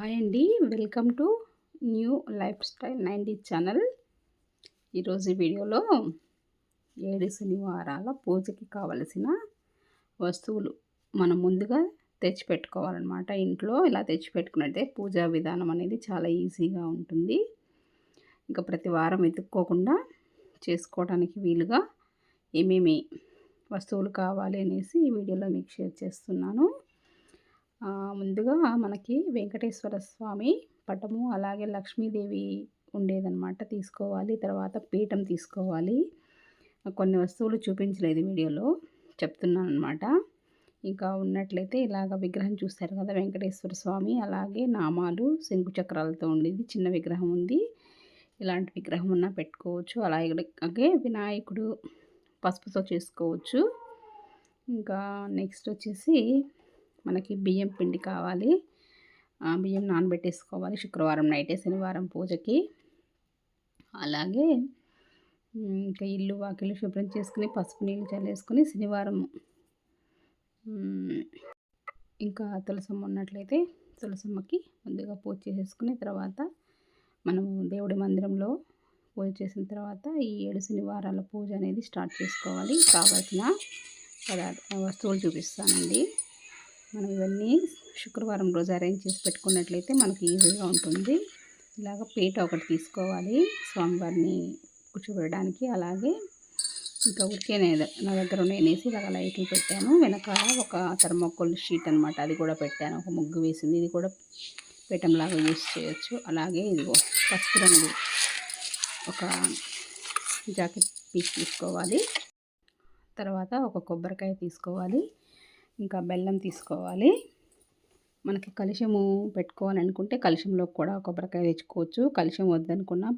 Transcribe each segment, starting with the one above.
Hi అండి. Welcome to new life style ninety channel. ఈరోజు వీడియోలో ఏడు శనివారాల పూజకి కావలసిన వస్తువులు మనం ముందుగా తెచ్చిపెట్టుకోవాలన్నమాట. ఇంట్లో ఇలా తెచ్చిపెట్టుకున్నట్టే పూజా విధానం అనేది చాలా ఈజీగా ఉంటుంది. ఇంకా ప్రతి వారం వెతుక్కోకుండా చేసుకోవడానికి వీలుగా ఏమేమి వస్తువులు కావాలి అనేసి ఈ వీడియోలో మీకు షేర్ చేస్తున్నాను. ముందుగా మనకి వెంకటేశ్వర స్వామి పటము అలాగే లక్ష్మీదేవి ఉండేదన్నమాట తీసుకోవాలి తర్వాత పీఠం తీసుకోవాలి. కొన్ని వస్తువులు చూపించలేదు వీడియోలో చెప్తున్నాను అనమాట ఇంకా ఉన్నట్లయితే ఇలాగ విగ్రహం చూస్తారు కదా వెంకటేశ్వర స్వామి అలాగే నామాలు శంకు చక్రాలతో ఉండేది చిన్న విగ్రహం ఉంది. ఇలాంటి విగ్రహం ఉన్నా పెట్టుకోవచ్చు. అలాగే వినాయకుడు పసుపుతో చేసుకోవచ్చు. ఇంకా నెక్స్ట్ వచ్చేసి మనకి బియ్యం పిండి కావాలి. బియ్యం నానబెట్టేసుకోవాలి శుక్రవారం నైటే శనివారం పూజకి. అలాగే ఇంకా ఇల్లు వాకిలు శుభ్రం చేసుకుని పసుపు నీళ్ళు చల్లేసుకుని శనివారం ఇంకా తులసమ్మ ఉన్నట్లయితే తులసమ్మకి ముందుగా పూజ చేసేసుకుని తర్వాత మనం దేవుడి మందిరంలో పూజ చేసిన తర్వాత ఈ ఏడు శనివారాల పూజ అనేది స్టార్ట్ చేసుకోవాలి. కావాల్సిన పదార్థ వస్తువులు చూపిస్తానండి. మనం ఇవన్నీ శుక్రవారం రోజు అరేంజ్ చేసి పెట్టుకున్నట్లయితే మనకి ఈజీగా ఉంటుంది. ఇలాగ పీట ఒకటి తీసుకోవాలి. స్వామివారిని కూర్చోబెట్టడానికి అలాగే ఇంకా ఉడికే నా దగ్గర నేనేసి ఇలాగ లైట్లు పెట్టాను. వెనకాల ఒక థర్మోకోల్ షీట్ అనమాట అది కూడా పెట్టాను. ఒక ముగ్గు వేసింది. ఇది కూడా పీఠంలాగా యూస్ చేయొచ్చు. అలాగే ఇదిగో పసుపు రంగు ఒక జాకెట్ పీస్ తీసుకోవాలి. తర్వాత ఒక కొబ్బరికాయ తీసుకోవాలి. ఇంకా బెల్లం తీసుకోవాలి. మనకి కలిషము పెట్టుకోవాలనుకుంటే కలుషంలో కూడా కొబ్బరికాయ తెచ్చుకోవచ్చు. కలిషం వద్దనుకున్నా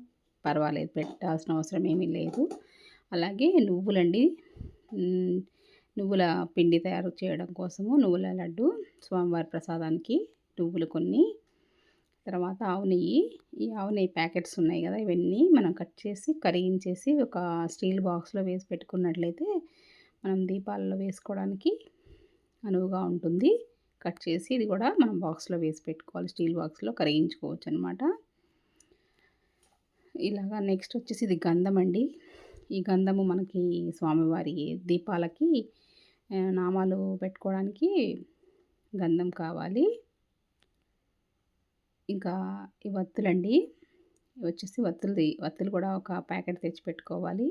పర్వాలేదు పెట్టాల్సిన అవసరం ఏమీ లేదు. అలాగే నువ్వులండి. నువ్వుల పిండి తయారు చేయడం కోసము నువ్వుల లడ్డు స్వామివారి ప్రసాదానికి నువ్వులు కొన్ని తర్వాత ఆవు నెయ్యి. ఈ ఆవు నెయ్యి ప్యాకెట్స్ ఉన్నాయి కదా ఇవన్నీ మనం కట్ చేసి కరిగించేసి ఒక స్టీల్ బాక్స్లో వేసి పెట్టుకున్నట్లయితే మనం దీపాలలో వేసుకోవడానికి అనువుగా ఉంటుంది. కట్ చేసి ఇది కూడా మనం బాక్స్లో వేసి పెట్టుకోవాలి. స్టీల్ బాక్స్లో కరిగించుకోవచ్చు అనమాట ఇలాగా నెక్స్ట్ వచ్చేసి ఇది గంధం అండి. ఈ గంధము మనకి స్వామివారి దీపాలకి నామాలు పెట్టుకోవడానికి గంధం కావాలి. ఇంకా ఈ వత్తులండి. వచ్చేసి వత్తులది వత్తులు కూడా ఒక ప్యాకెట్ తెచ్చి పెట్టుకోవాలి.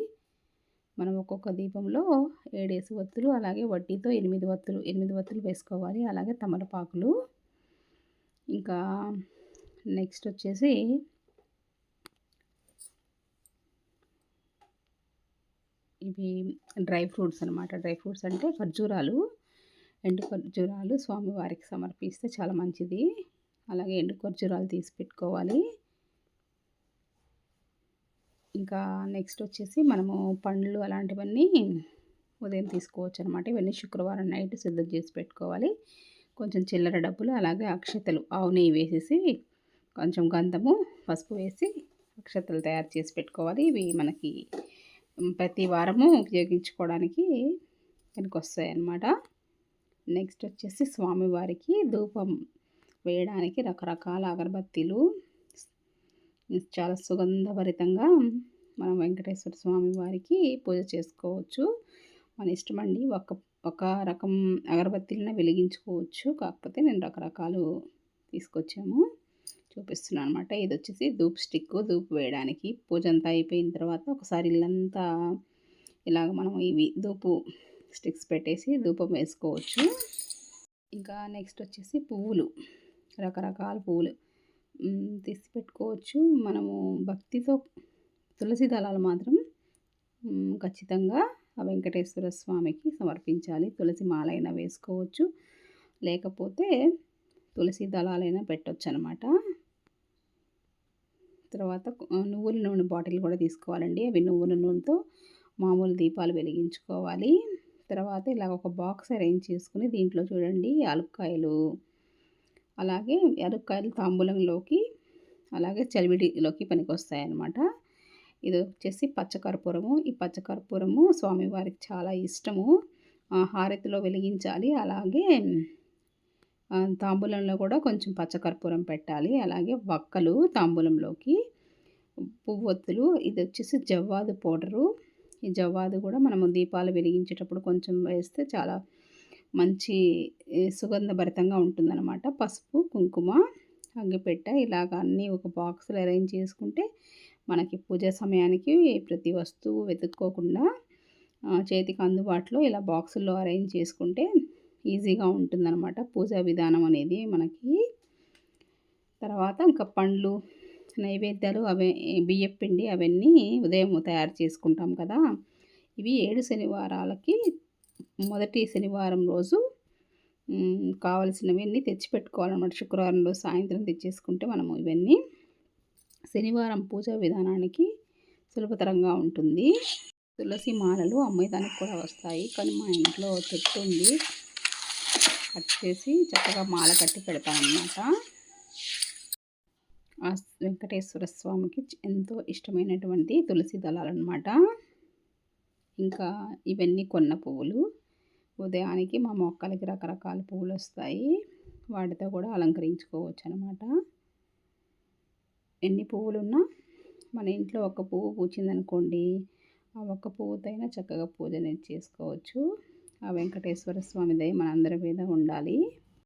మనం ఒక్కొక్క దీపంలో ఏడేసి వత్తులు అలాగే వడ్డీతో ఎనిమిది వత్తులు ఎనిమిది వత్తులు వేసుకోవాలి. అలాగే తమలపాకులు. ఇంకా నెక్స్ట్ వచ్చేసి ఇవి డ్రై ఫ్రూట్స్ అనమాట డ్రై ఫ్రూట్స్ అంటే ఖర్జూరాలు. ఎండు ఖర్జూరాలు స్వామివారికి సమర్పిస్తే చాలా మంచిది. అలాగే ఎండు ఖర్జూరాలు తీసి పెట్టుకోవాలి. ఇంకా నెక్స్ట్ వచ్చేసి మనము పండ్లు అలాంటివన్నీ ఉదయం తీసుకోవచ్చు అనమాట ఇవన్నీ శుక్రవారం నైట్ సిద్ధం చేసి పెట్టుకోవాలి. కొంచెం చిల్లర డబ్బులు అలాగే అక్షతలు. ఆవు నెయ్యి వేసేసి కొంచెం గంధము పసుపు వేసి అక్షతలు తయారు చేసి పెట్టుకోవాలి. ఇవి మనకి ప్రతి వారము ఉపయోగించుకోవడానికి మనకు వస్తాయి అన్నమాట నెక్స్ట్ వచ్చేసి స్వామివారికి ధూపం వేయడానికి రకరకాల అగరబత్తీలు చాలా సుగంధభరితంగా మనం వెంకటేశ్వర స్వామి వారికి పూజ చేసుకోవచ్చు. మన ఇష్టమండి ఒక ఒక రకం అగరబత్తీలను వెలిగించుకోవచ్చు. కాకపోతే నేను రకరకాలు తీసుకొచ్చాము. చూపిస్తున్నాను అనమాట ఇది వచ్చేసి ధూప్ స్టిక్ ధూప్ వేయడానికి. పూజ అంతా అయిపోయిన తర్వాత ఒకసారి ఇల్లంతా ఇలాగ మనం ఇవి ధూపు స్టిక్స్ పెట్టేసి ధూపం వేసుకోవచ్చు. ఇంకా నెక్స్ట్ వచ్చేసి పువ్వులు. రకరకాల పువ్వులు. తీసి పెట్టుకోవచ్చు. మనము భక్తితో తులసి దళాలు మాత్రం ఖచ్చితంగా వెంకటేశ్వర స్వామికి సమర్పించాలి. తులసి మాలైనా వేసుకోవచ్చు. లేకపోతే తులసి దళాలైనా పెట్టవచ్చు అనమాట తర్వాత నువ్వుల నూనె బాటిల్ కూడా తీసుకోవాలండి. అవి నువ్వుల నూనెతో మామూలు దీపాలు వెలిగించుకోవాలి. తర్వాత ఇలా ఒక బాక్స్ అరేంజ్ చేసుకుని దీంట్లో చూడండి ఆలుక్కాయలు అలాగే ఎరుక్కాయలు తాంబూలంలోకి అలాగే చలివిడిలోకి పనికొస్తాయి అన్నమాట ఇది వచ్చేసి పచ్చకర్పూరము. ఈ పచ్చకర్పూరము స్వామివారికి చాలా ఇష్టము. హారతిలో వెలిగించాలి. అలాగే తాంబూలంలో కూడా కొంచెం పచ్చకర్పూరం పెట్టాలి. అలాగే వక్కలు తాంబూలంలోకి. పువ్వొత్తులు ఇది వచ్చేసి జవ్వాదు పౌడరు. ఈ జవ్వాదు కూడా మనము దీపాలు వెలిగించేటప్పుడు కొంచెం వేస్తే చాలా మంచి సుగంధభరితంగా ఉంటుందన్నమాట. పసుపు కుంకుమ అగ్గిపెట్ట ఇలాగ అన్నీ ఒక బాక్స్లో అరేంజ్ చేసుకుంటే మనకి పూజ సమయానికి ప్రతి వస్తువు వెతుక్కోకుండా చేతికి అందుబాటులో ఇలా బాక్సుల్లో అరేంజ్ చేసుకుంటే ఈజీగా ఉంటుందన్నమాట పూజా విధానం అనేది మనకి. తర్వాత ఇంకా పండ్లు నైవేద్యాలు అవే బియ్యం పిండి అవన్నీ ఉదయం తయారు చేసుకుంటాం కదా. ఇవి ఏడు శనివారాలకి మొదటి శనివారం రోజు కావలసినవన్నీ తెచ్చిపెట్టుకోవాలన్నమాట. శుక్రవారం రోజు సాయంత్రం తెచ్చేసుకుంటే మనము ఇవన్నీ. శనివారం పూజా విధానానికి సులభతరంగా ఉంటుంది. తులసి మాలలు అమ్మేదానికి కూడా వస్తాయి. కానీ మా ఇంట్లో చెట్టు ఉంది. కట్ చేసి చక్కగా మాల కట్టి పెడతామన్నమాట ఆ వెంకటేశ్వర స్వామికి ఎంతో ఇష్టమైనటువంటి తులసి దళాలన్నమాట. ఇంకా ఇవన్నీ కొన్న పువ్వులు. ఉదయానికి మా మొక్కలకి రకరకాల పువ్వులు వస్తాయి వాటితో కూడా అలంకరించుకోవచ్చు అనమాట ఎన్ని పువ్వులున్నా మన ఇంట్లో ఒక పువ్వు పూచిందనుకోండి ఆ ఒక్క పువ్వుతైనా చక్కగా పూజ చేసుకోవచ్చు. ఆ వెంకటేశ్వర స్వామి దయ మనందరి మీద ఉండాలి.